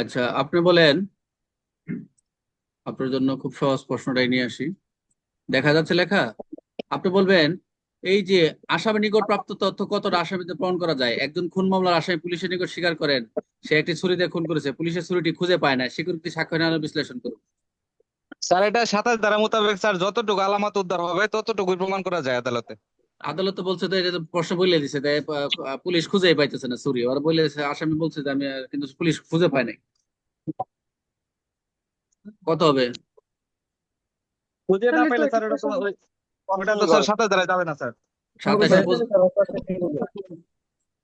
আচ্ছা আপনি বলেন। আপনার জন্য খুব সহজ প্রশ্নটাই নিয়ে আসি। দেখা যাচ্ছে লেখা, আপনি বলবেন, এই যে আসামি নিকট প্রাপ্ত তথ্য কতটা আসামিতে প্রমাণ করা যায়? একজন খুন মামলার আসামি পুলিশের নিকট স্বীকার করেন, সে একটি ছুরি দিয়ে খুন করেছে, পুলিশের ছুরিটি খুঁজে পায় না স্বীকৃতি সাক্ষ্য নিয়ে বিশ্লেষণ করুন। স্যার, এটা সাতাশ ধারা মোতাবেক, স্যার, যতটুকু আলামত উদ্ধার হবে, ততটুকুই প্রমাণ করা যায় আদালতে। আদালত বলছে তো এটা প্রশ্ন বলে দিছে পুলিশ খুঁজেই পাইতেছে না ছুরি ওরা বলে দিছে, আসামি বলছে যে আমি কিন্তু পুলিশ খুঁজে পায় নাই। কত হবে? খুঁজে না তাহলে স্যার এটা ওটা তো তো ওই- ওটা তো স্যার সাতাশ ধারায় যাবে না স্যার।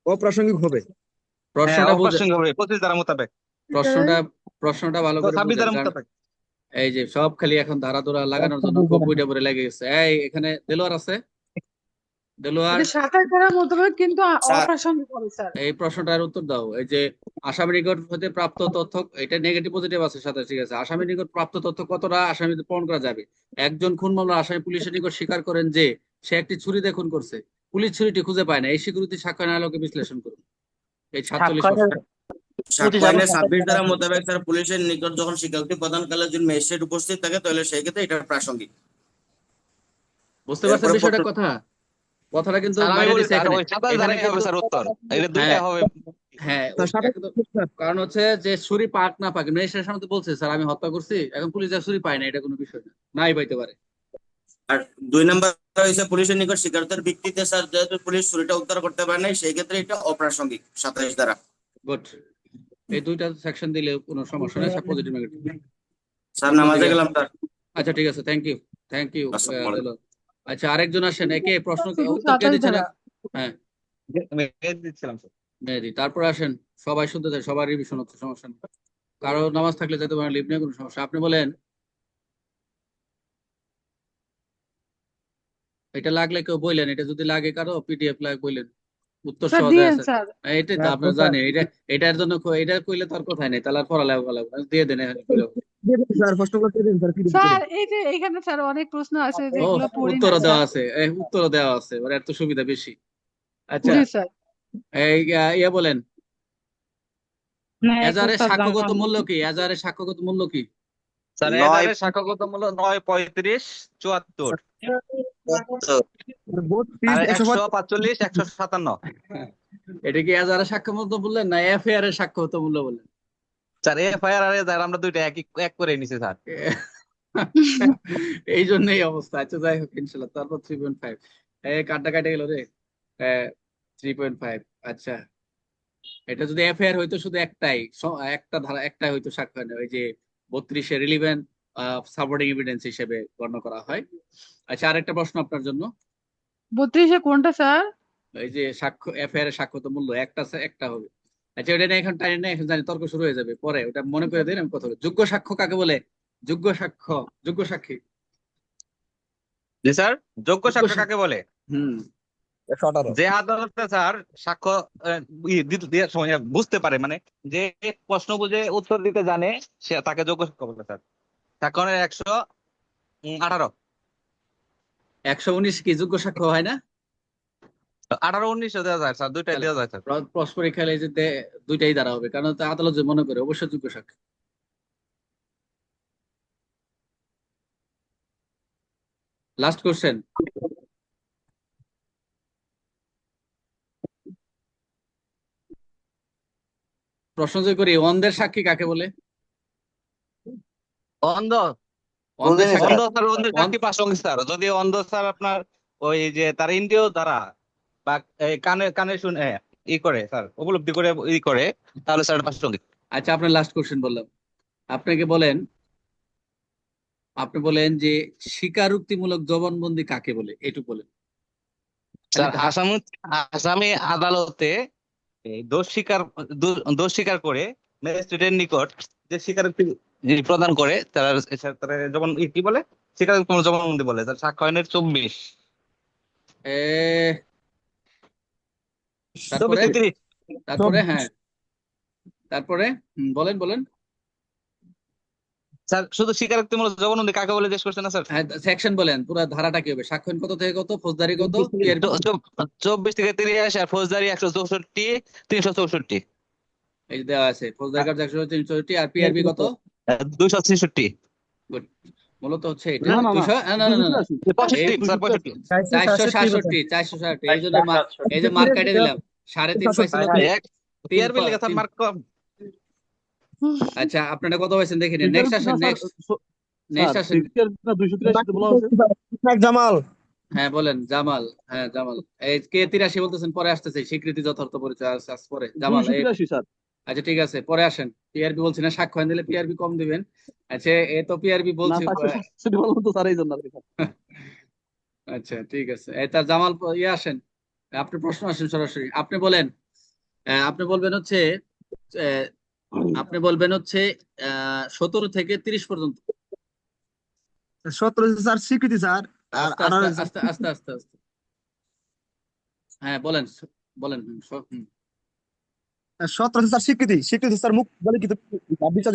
অপ্রাসঙ্গিক হবে। প্রশ্নটা অপ্রাসঙ্গিক হবে পঁচিশ ধারা মোতাবেক। প্রশ্নটা প্রশ্নটা ভালো করে ছাব্বিশ ধারা মোতাবেক। এই যে সব খালি এখন ধারা ধরা লাগানোর জন্য পরে লেগে গেছে। এই এখানে দেলোয়ার আছে? দেলোয়ার সাতাশ ধারার মোতাবেক কিন্তু অপ্রাসঙ্গিক হবে স্যার। এই প্রশ্নটার উত্তর দাও। এই যে আসামি নিকট হতে প্রাপ্ত তথ্য এটা নেগেটিভ পজিটিভ আছে সাথে ঠিক আছে। আসামি নিকট প্রাপ্ত তথ্য কতটা আসামিতে প্রমাণ করা যাবে। একজন খুন মামলার আসামি পুলিশের নিকট স্বীকার করেন যে সে একটি ছুরি দিয়ে খুন করছে। পুলিশ ছুরিটি খুঁজে পায় না। এই স্বীকৃতি সাক্ষ্য না আলোকে বিশ্লেষণ করুন। এই সাতচল্লিশ মোতাবেক স্যার পুলিশের নিকট যখন স্বীকারোক্তি প্রদানকালে যদি ম্যাজিস্ট্রেট উপস্থিত থাকে তাহলে সেই ক্ষেত্রে এটা প্রাসঙ্গিক। বুঝতে পারছেন বিষয়টা কথা? কথাটা কিন্তু স্যার স্যার স্যার হ্যাঁ। হবে হ্যাঁ স্যার, কারণ হচ্ছে যে ছুরি পাক না পাক ম্যাজিস্ট্রেটের সামনে তো বলছে স্যার আমি হত্যা করছি এখন পুলিশ যা ছুরি পায় না এটা কোনো বিষয় না। নাই পাইতে পারে। আর দুই নম্বর হয়েছে পুলিশের নিকট স্বীকারোক্তির ভিত্তিতে স্যার যেহেতু পুলিশ ছুরিটা উদ্ধার করতে পারে নাই সেই ক্ষেত্রে এটা অপ্রাসঙ্গিক সাতাইশ ধারা গুড এই দুইটা সেকশন দিলে কোনো সমস্যা নেই সব পজিটিভ নেগেটিভ স্যার নামাজে গেলাম স্যার। আচ্ছা ঠিক আছে থ্যাংক ইউ থ্যাংক ইউ আসসালামু আলাইকুম। আচ্ছা আরেকজন আসেন একে প্রশ্ন উত্তর কে সাতাশ দিচ্ছে না হ্যাঁ দিচ্ছিলাম মেহেদি তারপর আসেন সবাই শুনতে চাই সবার রিভিশন হচ্ছে সমস্যা নেই। কারও নামাজ থাকলে যাতে পারেন লিভ নেই কোনো সমস্যা আপনি বলেন। এটা লাগলে কেউ বললেন এটা যদি লাগে কারও পিডিএফ লাগে বললেন উত্তর আছে। তো আপনি জানেন এটা এটার জন্য এটা কইলে তো আর কথা নেই তাহলে আর পড়ালেখা লাগবে দিয়ে দেন স্যার ফার্স্ট ক্লাস দিয়ে স্যার কি স্যার এই যে এখানে স্যার অনেক প্রশ্ন আছে যেগুলো পড়ি উত্তর দেওয়া আছে এই উত্তর দেওয়া আছে মানে এত সুবিধা বেশি। আচ্ছা জি স্যার। এই ইয়ে বলেন। এজারের সাক্ষ্যগত মূল্য কি? এজারের সাক্ষ্যগত মূল্য কি? স্যার এজারের সাক্ষ্যগত মূল্য 9.35 74 এটা কি সাক্ষ্য বললেন না এফআইআর এর সাক্ষ্যগত মূল্য বললেন? স্যার এফআইআর আর আমরা দুইটা একই এক করে নিছি স্যার। এই জন্যই অবস্থা। আচ্ছা যাই হোক ইনশাল্লাহ তারপর থ্রি পয়েন্ট ফাইভ কাটটা কাটে গেল রে। থ্রি পয়েন্ট ফাইভ আচ্ছা। এটা যদি এফআইআর হইতো শুধু একটাই একটা ধারা একটাই হইতো সাক্ষ্য নেই ওই যে বত্রিশে রিলিভেন্ট সাপোর্টিং এভিডেন্স হিসেবে গণ্য করা হয়। আচ্ছা আরেকটা প্রশ্ন আপনার জন্য। বত্রিশে কোনটা স্যার? এই যে সাক্ষ্য এফআইআর এর সাক্ষ্য তো মূল্য একটা একটা হবে। আচ্ছা ওটা নিয়ে এখন টাইম নেই এখন জানি তর্ক শুরু হয়ে যাবে। পরে ওটা মনে করে দিন আমি কথা বলি। যোগ্য সাক্ষ্য কাকে বলে? যোগ্য সাক্ষ্য যোগ্য সাক্ষী। জি স্যার যোগ্য সাক্ষ্য কাকে বলে? হুম। যে আদালতে স্যার সাক্ষ্য বুঝতে পারে মানে যে প্রশ্ন বুঝে উত্তর দিতে জানে সে তাকে যোগ্য সাক্ষ্য বলে স্যার। একশো আঠারো। একশো উনিশ কি যোগ্য সাক্ষ্য হয় না? আঠারো উনিশশো দেওয়া যায় স্যার দুইটাই দেওয়া যায় স্যার। ক্রস পরীক্ষা যে দুইটাই দ্বারা হবে কারণ আদালত যে মনে করে অবশ্যই যোগ্য সাক্ষ্য। লাস্ট কোশ্চেন প্রশ্ন যে করি অন্ধের সাক্ষী কাকে বলে? অন্ধ। অন্ধ স্যার অন্ধের চারটি প্রাসঙ্গিক স্যার। যদি অন্ধ স্যার আপনার ওই যে তার ইন্দ্রিয় দ্বারা বা কানে কানে শুনে ই করে স্যার উপলব্ধি করে ই করে তাহলে স্যার প্রাসঙ্গিক আচ্ছা আপনার লাস্ট কোশ্চেন বললাম। আপনাকে বলেন আপনি বলেন যে স্বীকারোক্তিমূলক জবানবন্দি কাকে বলে? এটুকু বলেন। স্যার আসামি আসামি আদালতে দোষ স্বীকার দোষ স্বীকার করে ম্যাজিস্ট্রেটের নিকট যে স্বীকারোক্তি যিনি প্রদান করে তারা তারা যেমন কি বলে? স্বীকারোক্তিমূলক জবানবন্দি বলে স্যার সাক্ষ্য চব্বিশ। তারপরে? হ্যাঁ। তারপরে? বলেন বলেন। স্যার শুধু স্বীকারোক্তিমূলক জবানবন্দি কাকে বলে না স্যার? হ্যাঁ সেকশন বলেন পুরো ধারাটা কি হবে? সাক্ষ্য কত থেকে কত? ফৌজদারি কত? চব্বিশ থেকে তিরিশ আর ফৌজদারি একশো চৌষট্টি তিনশো চৌষট্টি। এই দেওয়া আছে ফৌজদারি কার্য একশো তিনশোটি আর পিআরবি কত? দুইশো ছেষট্টি। মূলত হচ্ছে এটা। চারশো সাতষট্টি চারশো ষাট এই জন্য এই যে মার্ক কেটে দিলাম। সাড়ে মার্ক কম। আচ্ছা আপনারা কত পাইছেন দেখে নিন নেক্সট আসেন নেক্সট নেক্সট আসেন। জামাল। হ্যাঁ বলেন জামাল। হ্যাঁ জামাল। এই কে তিরাশি বলতেছেন? পরে আসতেছে। স্বীকৃতি যথার্থ পরিচয় পরে। জামাল স্যার আচ্ছা ঠিক আছে পরে আসেন। পিআরবি বলছি না সাক্ষ্য দিলে পিআরবি কম দিবেন। আচ্ছা এ তো পিআরবি বলছি চারশো তো স্যার জন্য আর কি আচ্ছা ঠিক আছে। এই তার জামাল ইয়ে আসেন। আপনি প্রশ্ন আসেন সরাসরি। আপনি বলেন আহ, আপনি বলবেন হচ্ছে আহ, আপনি বলবেন হচ্ছে আহ সতেরো থেকে তিরিশ পর্যন্ত। সতেরো স্যার স্বীকৃতি স্যার আর আস্তে আস্তে আস্তে আস্তে আস্তে আস্তে। হ্যাঁ বলেন বলেন হুম। সতেরো স্যার স্বীকৃতি স্বীকৃতি স্যার, মুখ বলে কিন্তু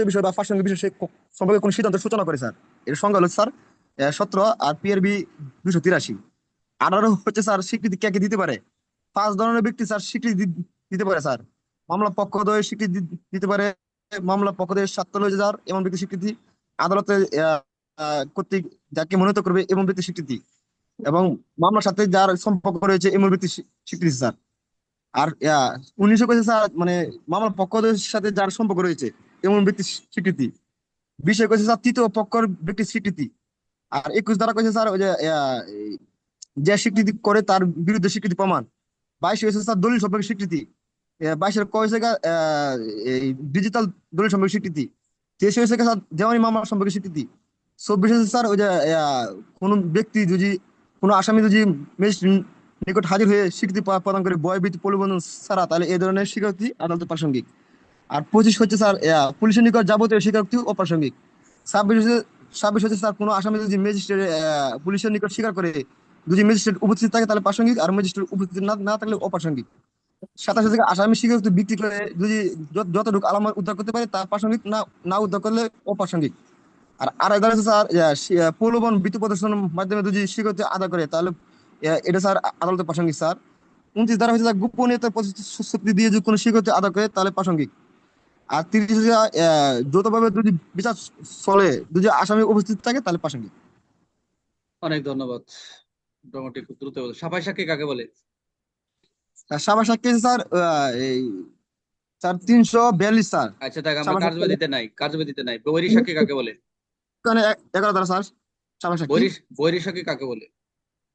বিষয় বা বিষয় সে সম্পর্কে কোনো সিদ্ধান্ত সূচনা করে, স্যার? এর সংজ্ঞা হলো, স্যার সতেরো আর পিআরবি দুশো তিরাশি। হচ্ছে, স্যার, স্বীকৃতি কে দিতে পারে? পাঁচ ধরনের ব্যক্তি, স্যার, স্বীকৃতি দিতে পারে, স্যার। মামলা পক্ষদ্বয় স্বীকৃতি দিতে পারে, মামলা পক্ষদ্বয়ের স্বার্থ এমন ব্যক্তি স্বীকৃতি, আদালতে কর্তৃক যাকে মনোনীত করবে এমন ব্যক্তি স্বীকৃতি। এবং মামলার সাথে যার সম্পর্ক রয়েছে এমন ব্যক্তি স্বীকৃতি, স্যার। আর উনিশশো কেছে স্যার মানে মামলার পক্ষদের সাথে যার সম্পর্ক রয়েছে এমন ব্যক্তি স্বীকৃতি। বিশে কেছে স্যার তৃতীয় পক্ষর ব্যক্তির স্বীকৃতি। আর একুশ দ্বারা কেছে স্যার ওই যে যে স্বীকৃতি করে তার বিরুদ্ধে স্বীকৃতি প্রমাণ। বাইশে হয়েছে স্যার দলিল সম্পর্কে স্বীকৃতি। বাইশের ক হয়েছে গা, আহ, এই ডিজিটাল দলিল সম্পর্কে স্বীকৃতি। তেইশে হয়েছে স্যার দেওয়ানি মামলা সম্পর্কে স্বীকৃতি। চব্বিশে হয়েছে স্যার ওই যে কোনো ব্যক্তি যদি কোনো আসামি যদি নিকট হাজির হয়ে স্বীকৃতি প্রদান করে বয় বৃত্তি পরিবর্তন ছাড়া তাহলে এই ধরনের স্বীকারোক্তি আদালতে প্রাসঙ্গিক। আর পঁচিশ হচ্ছে স্যার পুলিশের নিকট যাবতীয় স্বীকারোক্তি অপ্রাসঙ্গিক। ছাব্বিশ হচ্ছে ছাব্বিশ হচ্ছে স্যার, কোনো আসামি যদি ম্যাজিস্ট্রেট পুলিশের নিকট স্বীকার করে যদি ম্যাজিস্ট্রেট উপস্থিত থাকে তাহলে প্রাসঙ্গিক, আর ম্যাজিস্ট্রেট উপস্থিত না না থাকলে অপ্রাসঙ্গিক। সাতাশ হচ্ছে আসামি স্বীকারোক্তি বিক্রি করে যদি যত- যতটুকু আলামত উদ্ধার করতে পারে তা প্রাসঙ্গিক, না না উদ্ধার করলে অপ্রাসঙ্গিক। আর আরেক ধারা স্যার প্রলোভন বৃত্তি প্রদর্শনের মাধ্যমে যদি স্বীকৃতি আদায় করে তাহলে এটা স্যার আ- আদালতে প্রাসঙ্গিক স্যার। উনত্রিশ ধারা হচ্ছে গোপনীয়তার প্রতিশ্রুতি দিয়ে যদি কোনো স্বীকৃতি আদায় করে তাহলে প্রাসঙ্গিক। আর তিরিশ যৌথভাবে যদি বিচার চলে যদি আসামি উপস্থিত থাকে তাহলে প্রাসঙ্গিক। অনেক ধন্যবাদ মোটামুটি খুব দ্রুত বলে সাফাই সাক্ষী কাকে বলে? সাবা সাক্ষী স্যার এই স্যার তিনশো বিয়াল্লিশ স্যার। আচ্ছা দেখ আমরা সাফাই নাই কার্যবাদিতে নাই। বৈরী সাক্ষী কাকে বলে? এগারো ধারা স্যার সাক্ষী। বৈরী সাক্ষী কাকে বলে?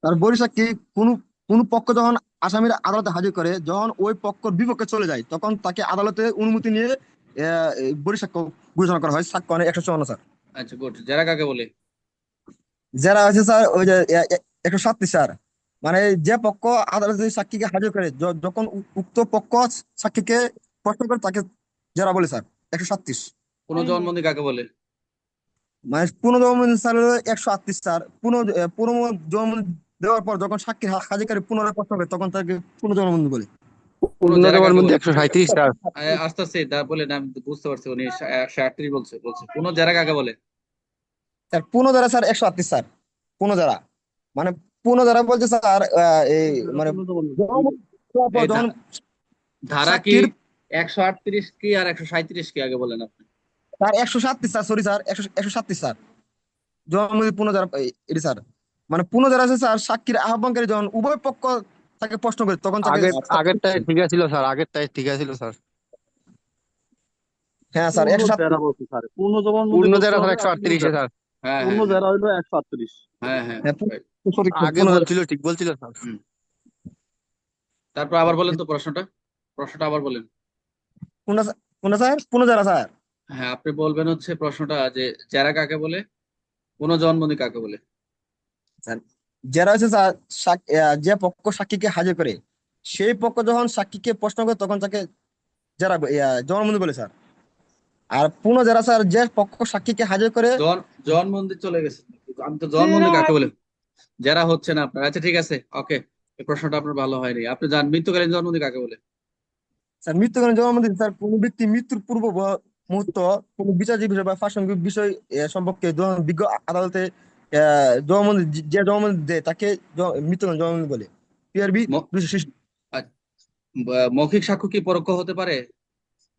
আর বৈরী সাক্ষী কোনো কোনো পক্ষ যখন আসামির আদালতে হাজির করে যখন ওই পক্ষ বিপক্ষে চলে যায় তখন তাকে আদালতে অনুমতি নিয়ে আহ, এই বৈরী সাক্ষ্য ঘোষণা করা হয়। সাক্ষ্য একশো চুয়ান্ন স্যার। আচ্ছা গুড। যারা কাকে বলে? যারা আছে স্যার ওই যে একশো সাতত্রিশ স্যার। মানে যে পক্ষ আদালতে সাক্ষীকে হাজির করে যখন উক্ত পক্ষ সাক্ষীকে প্রশ্ন করে তাকে যারা বলে স্যার একশো সাতত্রিশ কোন জবানবন্দি কাকে বলে? মানে পুনর্জবানবন্দি স্যার একশো আটত্রিশ স্যার। পুনঃ পুনর্জবানবন্দি দেওয়ার পর যখন সাক্ষী হা- হাজির করে পুনরায় প্রশ্ন করে তখন তাকে পুনর্জবানবন্দি বলে। কোন বলে? আস্তে আস্তে দা বলে না আমি বুঝতে পারছি উনি একশো আটত্রিশ বলছে বলছে। কোন যারা কাকে বলে স্যার পুনঃ স্যার একশো আটত্রিশ স্যার। পুনঃ মানে পুনঃ বলছে স্যার এই মানে ধারা কি একশো আটত্রিশ কি আর একশো সাঁত্রিশ কি আগে বলেন আপনি? স্যার একশো সাতত্রিশ স্যার সরি স্যার একশো একশো সাতত্রিশ স্যার। জবানবন্দি পুনর্জারা এটি স্যার মানে পুনর্জারা আছে স্যার সাক্ষীর আহ্বানকারী যখন উভয় পক্ষ তাকে প্রশ্ন করে তখন তাকে আগের আগেরটাই ঠিক আছিল স্যার। আগেরটাই ঠিক আছিল স্যার। হ্যাঁ স্যার একশো সাত পূর্ণ জবান পূর্ণ যারা স্যার একশো আটত্রিশে স্যার। হ্যাঁ পূর্ণ হ্যাঁ যারা হইল একশো আটত্রিশ। হ্যাঁ হ্যাঁ। হ্যাঁ, right. সরি, আগে বলছিল ঠিক বলছিল স্যার। তারপর আবার বলেন তো প্রশ্নটা। প্রশ্নটা আবার বলেন। পুনঃ- পুনঃ স্যার পুনর্জারা স্যার। হ্যাঁ আপনি বলবেন হচ্ছে প্রশ্নটা যে যারা কাকে বলে? কোন জবানবন্দি কাকে বলে? আহ, যে পক্ষ সাক্ষীকে হাজির করে সেই পক্ষ যখন সাক্ষীকে প্রশ্ন করে তখন তাকে যারা জবানবন্দি বলে স্যার। আর পুনঃ যারা স্যার যে পক্ষ সাক্ষীকে হাজির করে জন জবানবন্দি চলে গেছে। আমি তো জবানবন্দি কাকে বলে? যারা হচ্ছে না আপনার। আচ্ছা ঠিক আছে ওকে। এই প্রশ্নটা আপনার ভালো হয়নি। আপনি জান মৃত্যুকালীন জবানবন্দি কাকে বলে? স্যার মৃত্যুকালীন জবানবন্দি স্যার কোনো ব্যক্তি মৃত্যুর পূর্ব মুহূর্ত কোনো বিচার্য বিষয় বা প্রাসঙ্গিক বিষয় সম্পর্কে বিজ্ঞ আদালতে জবানবন্দি যে- জবানবন্দি দেয় তাকে মৃত্যুকালীন জবানবন্দি বলে। পিআরবি দুশো মৌখিক সাক্ষ্য কি পরোক্ষ হতে পারে?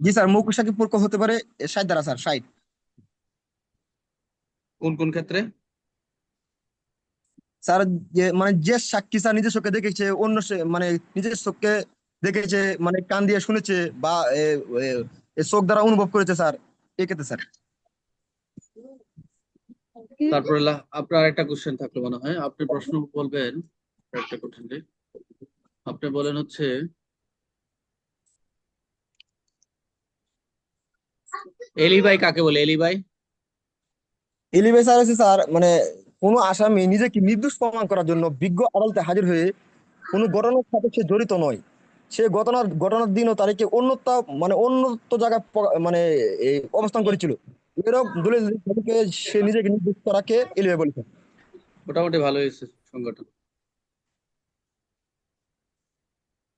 জি স্যার মৌখিক সাক্ষী পক্ষ হতে পারে ষাট দ্বারা স্যার ষাট। কোন কোন ক্ষেত্রে? স্যার যে মানে যে সাক্ষী স্যার নিজের চোখে দেখেছে অন্য মানে নিজের চোখে দেখেছে মানে কান দিয়ে শুনেছে বা চোখ দ্বারা অনুভব করেছে স্যার এক্ষেত্রে স্যার। তারপরে আপনার একটা কোশ্চেন থাকল মনে হয়। আপনি প্রশ্ন বলবেন একটা কোশ্চেন আপনি বলেন হচ্ছে, এলিবাই কাকে বলে? এলিবাই? এলিভে স্যার হচ্ছে স্যার মানে কোনো আসামি নিজেকে নির্দোষ প্রমাণ করার জন্য বিজ্ঞ আদালতে হাজির হয়ে কোনো ঘটনার সাথে সে জড়িত নয়। সে ঘটনার ঘটনার দিন ও তারিখে অন্যত্র মানে অন্যত্র জায়গায় মানে অবস্থান করেছিল। এরকম দলিল সে নিজেকে নির্দোষ করাকে এলিভে বলছে। মোটামুটি ভালো হয়েছে সংগঠন।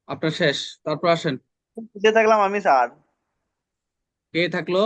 আপনার শেষ তারপর আসেন। থাকলাম আমি স্যার? কে থাকল?